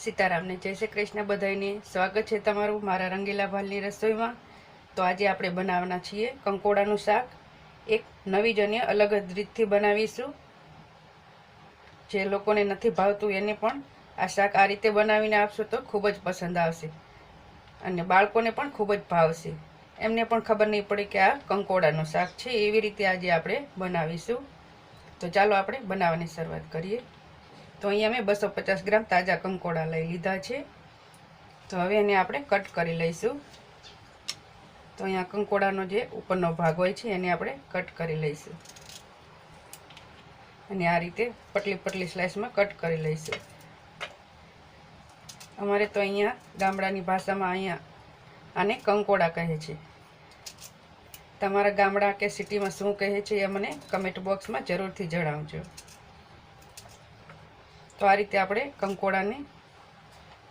સીતારામને જય શ્રી કૃષ્ણ બધાને સ્વાગત છે તમારું મારા રંગીલા ભાલની રસોઈમાં. તો આજે આપણે બનાવવાના છીએ કંકોડાનું શાક. એક નવી જ અને અલગ જ રીતથી બનાવીશું. જે લોકોને નથી ભાવતું એને પણ આ શાક આ રીતે બનાવીને આપશો તો ખૂબ જ પસંદ આવશે. અને બાળકોને પણ ખૂબ જ ભાવશે. એમને પણ ખબર નહીં પડે કે આ કંકોડાનું શાક છે. એવી રીતે આજે આપણે બનાવીશું. તો ચાલો આપણે બનાવવાની શરૂઆત કરીએ. તો અહીંયા મેં બસો પચાસ ગ્રામ તાજા કંકોડા લઈ લીધા છે. તો હવે એને આપણે કટ કરી લઈશું. તો અહીંયા કંકોડાનો જે ઉપરનો ભાગ હોય છે, એને આપણે કટ કરી લઈશું. અને આ રીતે પટલી પટલી સ્લાઇસમાં કટ કરી લઈશું. અમારે તો અહીંયા ગામડાની ભાષામાં અહીંયા આને કંકોડા કહે છે. તમારા ગામડા કે સિટીમાં શું કહે છે, એ મને કમેન્ટ બોક્સમાં જરૂરથી જણાવજો. તો આ રીતે આપણે કંકોડાને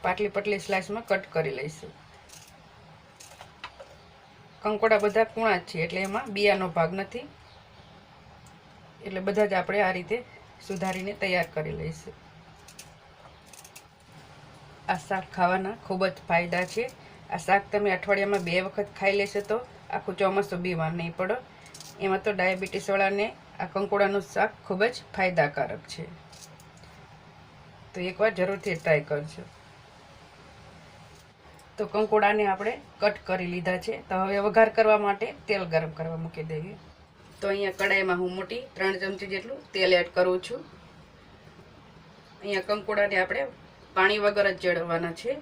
પાટલી પટલી સ્લાઇસમાં કટ કરી લઈશું. કંકોડા બધા કૂણા જ છે, એટલે એમાં બિયાનો ભાગ નથી. એટલે બધા જ આપણે આ રીતે સુધારીને તૈયાર કરી લઈશું. આ શાક ખાવાના ખૂબ જ ફાયદા છે. આ શાક તમે અઠવાડિયામાં બે વખત ખાઈ લેશો તો આખું ચોમાસું બીમાર નહીં પડો. એમાં તો ડાયાબિટીસવાળાને આ કંકોડાનું શાક ખૂબ જ ફાયદાકારક છે. તો એકવાર જરૂરથી ટ્રાય કરજો. તો કંકોડાને આપણે કટ કરી લીધા છે. તો હવે વઘાર કરવા માટે તેલ ગરમ કરવા મૂકી દઈએ. તો અહીંયા કડાઈમાં હું મોટી ત્રણ ચમચી જેટલું તેલ એડ કરું છું. અહીંયા કંકોડાને આપણે પાણી વગર જ ચડવાના છે.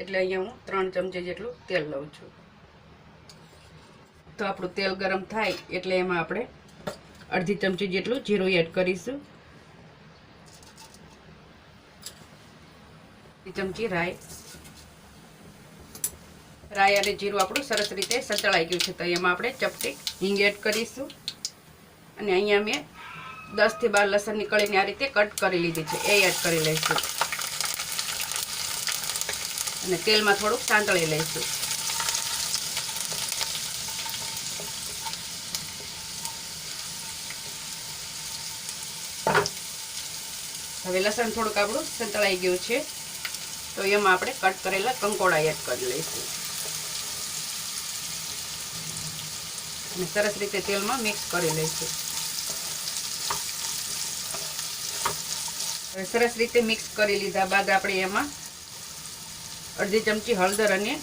એટલે અહીંયા હું ત્રણ ચમચી જેટલું તેલ લઉં છું. તો આપણું તેલ ગરમ થાય એટલે એમાં આપણે અડધી ચમચી જેટલું જીરું એડ કરીશું. ચમચી રાઈ રાઈ અને જીરું આપણું સરસ રીતે સંતળાઈ ગયું છે તો એમાં આપણે ચપટી હિંગ એડ કરીશું. અને અહીંયા મેં દસથી બાર લસણ નીકળીને આ રીતે કટ કરી લીધી છે. એ એડ કરી લઈશું. અને તેલમાં થોડુંક સાંતળી લઈશું. હવે લસણ થોડુંક આપણું સંતળાઈ ગયું છે. તો એમાં આપણે કટ કરેલા કંકોડા એડ કરી લઈશું. અને સરસ રીતે તેલમાં મિક્સ કરી લઈશું. સરસ રીતે મિક્સ કરી લીધા બાદ આપણે એમાં અડધી ચમચી હળદર અને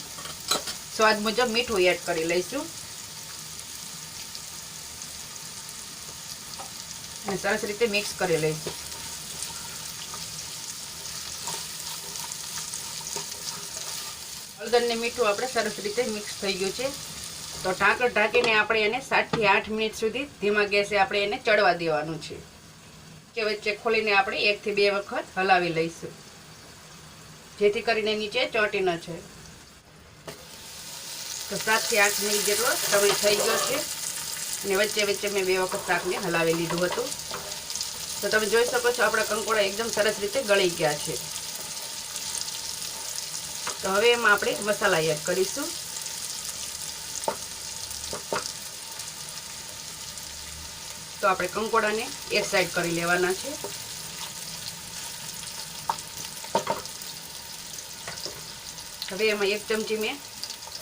સ્વાદ મુજબ મીઠું એડ કરી લઈશું. અને સરસ રીતે મિક્સ કરી લઈશું. હળદર ને મીઠું આપણે સરસ રીતે મિક્સ થઈ ગયું છે. તો ઢાંકણ ઢાંકીને આપણે એને સાતથી આઠ મિનિટ સુધી ધીમા ગેસે આપણે એને ચડવા દેવાનું છે. કે વચ્ચે ખોલીને આપણે એકથી બે વખત હલાવી લઈશું. જેથી કરીને નીચે ચોંટી ન છે તો સાતથી આઠ મિનિટ જેટલો સમય થઈ ગયો છે. અને વચ્ચે વચ્ચે મેં બે વખત શાકને હલાવી લીધું હતું. તો તમે જોઈ શકો છો આપણા કંકોડા એકદમ સરસ રીતે ગળી ગયા છે. તો હવે એમાં આપણે મસાલા એડ કરીશું. તો આપણે કંકોડાને એક સાઈડ કરી લેવાના છે. હવે એમાં એક ચમચી મેં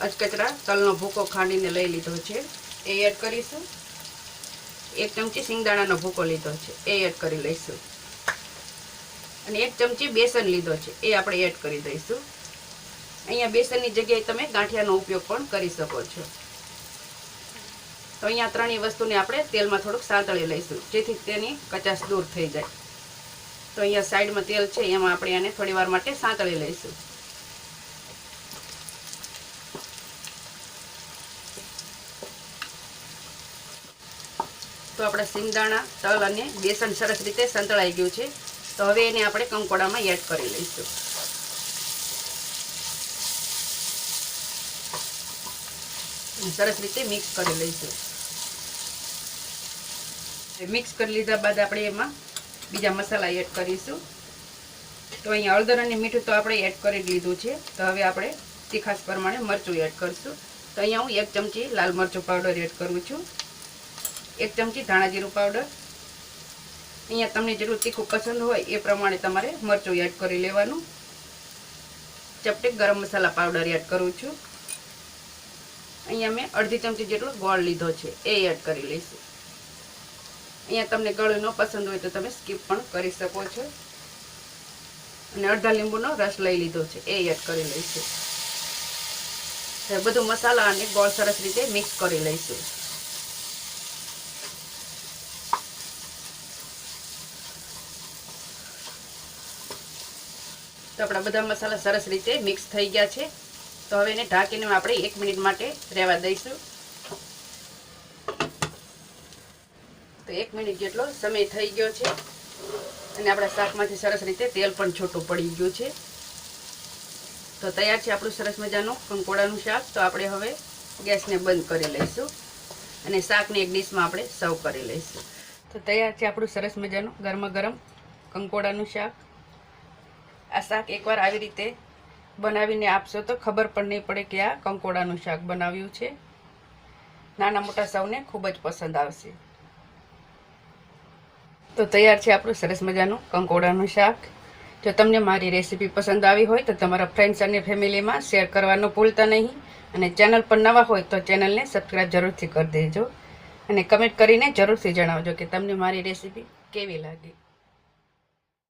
અચકચરા તલનો ભૂકો ખાંડીને લઈ લીધો છે. એ એડ કરીશું. એક ચમચી સિંગદાણાનો ભૂકો લીધો છે. એ એડ કરી લઈશું. અને એક ચમચી બેસન લીધો છે. એ આપણે એડ કરી દઈશું. અહીંયા બેસનની જગ્યાએ તમે ગાંઠિયાનો ઉપયોગ પણ કરી શકો છો. તો અહીંયા ત્રણેય વસ્તુને આપણે તેલમાં થોડુંક સાંતળી લઈશું, જેથી તેની કચાશ દૂર થઈ જાય. તો અહીંયા સાઈડમાં તેલ છે, એમાં આપણે આને થોડી વાર માટે સાંતળી લઈશું. તો આપણા સિંગદાણા, તલ અને બેસન સરસ રીતે સંતળાઈ ગયું છે. તો હવે એને આપણે કંકોડામાં એડ કરી લઈશું. સરસ રીતે મિક્સ કરી લઈશું. મિક્સ કરી લીધા બાદ આપણે એમાં બીજા મસાલા એડ કરીશું. તો અહીંયા હળદર અને મીઠું તો આપણે એડ કરી લીધું છે. તો હવે આપણે તીખાસ પ્રમાણે મરચું એડ કરીશું. તો અહીંયા હું એક ચમચી લાલ મરચું પાવડર એડ કરું છું. એક ચમચી ધાણા જીરું પાવડર અહીંયા તમને જેટલું તીખું પસંદ હોય એ પ્રમાણે તમારે મરચું એડ કરી લેવાનું. ચપટી ગરમ મસાલા પાવડર એડ કરું છું. અહીંયા મેં અડધી ચમચી જેટલો ગોળ લીધો છે, એ એડ કરી લઈશું. અહીંયા તમને ગળું ન પસંદ હોય તો તમે સ્કીપ પણ કરી શકો છો. અને અડધા લીંબુનો રસ લઈ લીધો છે, એ એડ કરી લઈશું. બધું મસાલા અને ગોળ સરસ રીતે મિક્સ કરી લઈશું. તો આપણા બધા મસાલા સરસ રીતે મિક્સ થઈ ગયા છે. તો હવે એને ઢાંકીને આપણે એક મિનિટ માટે રહેવા દઈશું. તો એક મિનિટ જેટલો સમય થઈ ગયો છે. અને આપણા શાકમાંથી સરસ રીતે તેલ પણ છૂટું પડી ગયું છે. તો તૈયાર છે આપણું સરસ મજાનું કંકોડાનું શાક. તો આપણે હવે ગેસને બંધ કરી લઈશું. અને શાકને એક ડીશમાં આપણે સર્વ કરી લઈશું. તો તૈયાર છે આપણું સરસ મજાનું ગરમા ગરમ કંકોડાનું શાક. આ શાક એકવાર આવી રીતે બનાવીને આપશો તો ખબર પણ નહીં પડે કે આ કંકોડાનું શાક બનાવ્યું છે. નાના મોટા સૌને ખૂબ જ પસંદ આવશે. તો તૈયાર છે આપણું સરસ મજાનું કંકોડાનું શાક. જો તમને મારી રેસીપી પસંદ આવી હોય તો તમારા ફ્રેન્ડ્સ અને ફેમિલીમાં શેર કરવાનું ભૂલતા નહીં. અને ચેનલ પર નવા હોય તો ચેનલને સબસ્ક્રાઈબ જરૂરથી કરી દેજો. અને કમેન્ટ કરીને જરૂરથી જણાવજો કે તમને મારી રેસીપી કેવી લાગી.